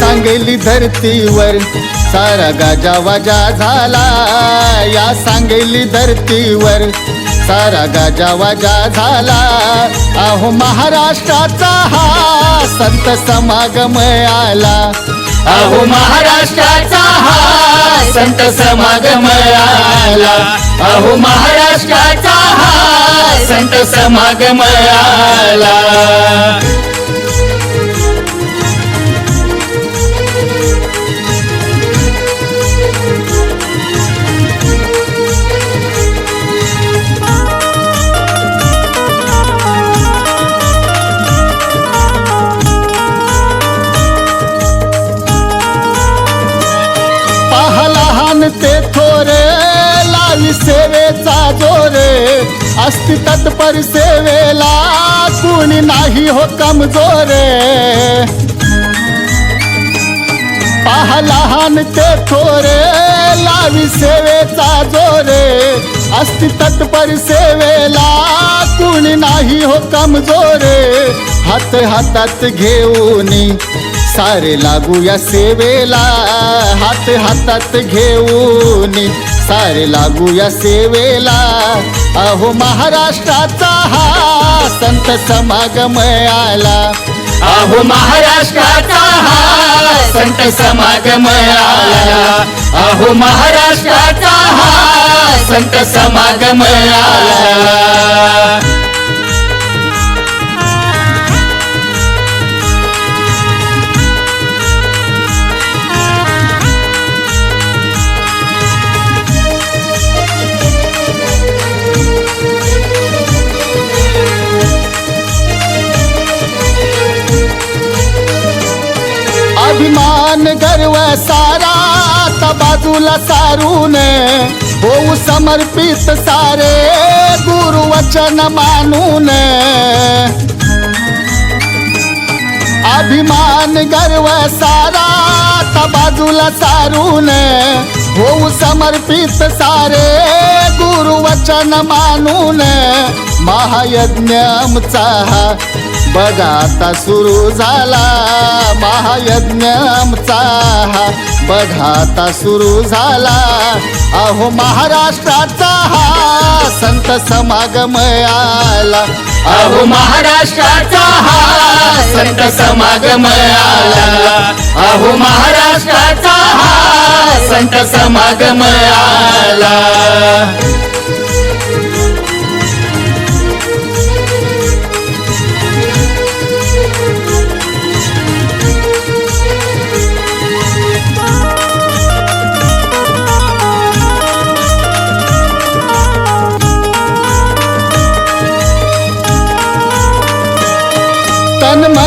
सांगेली धरतीवर सारा गाजा वाजा झाला. या सांगेली धरतीवर सारा गाजा वाजा झाला. अहो महाराष्ट्राचा हा संत समागम आला. अहो महाराष्ट्राचा हा संत समागम आला. अहो महाराष्ट्राचा हा संत समागम आला. सेवेचा जोरे असती तत्पर सेवेला कुणी नाही हो कमजोरे. पहा लहान ते थोरे लावी सेवेचा जोरे असती तत्पर सेवेला कुणी नाही हो कमजोरे. हात हातात घेऊन सारे लागू या सेवेला हात हातात घेऊन सारे लागू या सेवेला. अहो महाराष्ट्राचा हा संत समागम आला. अहो महाराष्ट्राचा हा संत समागम आला. अहो महाराष्ट्राचा हा संत समागम आला. मान गर्व सारा आता बाजूला सारून होऊ समर्पित सारे गुरु वचन मानून अभिमान गर्व सारा आता बाजूला सारून होऊ समर्पित सारे गुरु वचन मानून महायज्ञ आमचा बघा आता सुरू झाला महायज्ञ आमचा हा. बघा आता सुरू झाला. अहो महाराष्ट्राचा हा संत समागम आला. अहो महाराष्ट्राचा हा संत समागम आला. अहो महाराष्ट्राचा हा संत समागम आला.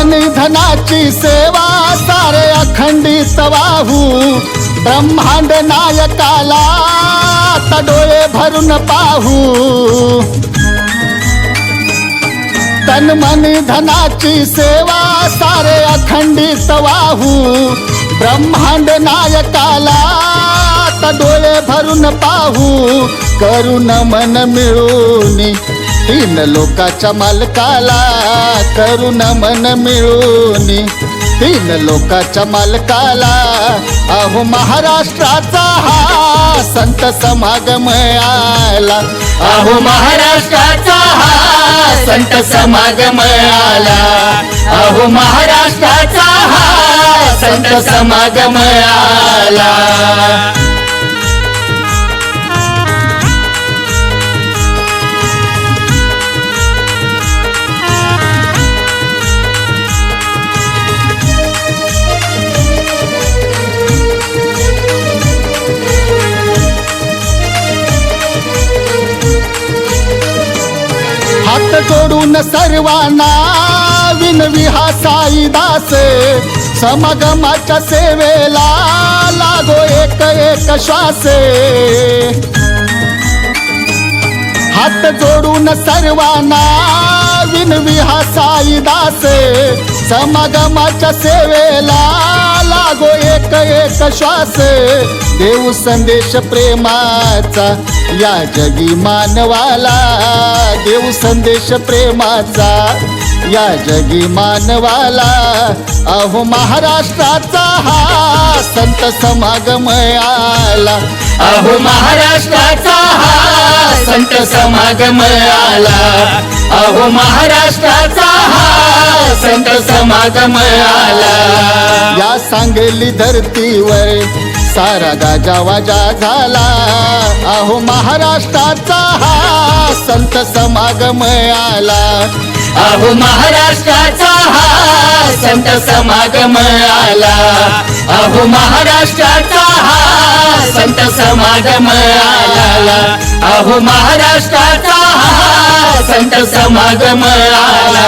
तन धनाची सेवा सारे अखंडी सवाहू ब्रह्मांड नायकाला आता डोळे भरून पाहू. तन मन धनाची सेवा सारे अखंडी सवाहू ब्रह्मांड नायकाला आता डोळे भरून पाहू. करून मन मिळून तीन लोकाच्या मालकाला करून मन मिळून. तीन लोकाच्या मालकाला अहो महाराष्ट्राचा हा संत समागम आला अहो महाराष्ट्राचा हा संत समागम आला अहो महाराष्ट्राचा हा संत समागम आला हात सर्वांना विनवी हा साई दास. समागमाच्या सेवेला लागो एक एक श्वासे. हात जोडून सर्वांना विनवी हा साई दास. समागमाच्या सेवेला लागो एक एक श्वास. देऊ संदेश प्रेमाचा या जगी मानवाला देव संदेश प्रेमाचा. या जगी मानवाला अहो महाराष्ट्राचा हा संत समागम आला अहो महाराष्ट्राचा हा संत समागम आला अहो महाराष्ट्राचा हा संत समागम आला या सांगली धरतीवर सारा गाजा वाजा झाला. अहो महाराष्ट्राचा हा संत समागम आला. अहो महाराष्ट्राचा हा संत समागम आला. अहो महाराष्ट्राचा हा संत समागम आला. अहो महाराष्ट्राचा हा संत समागम आला.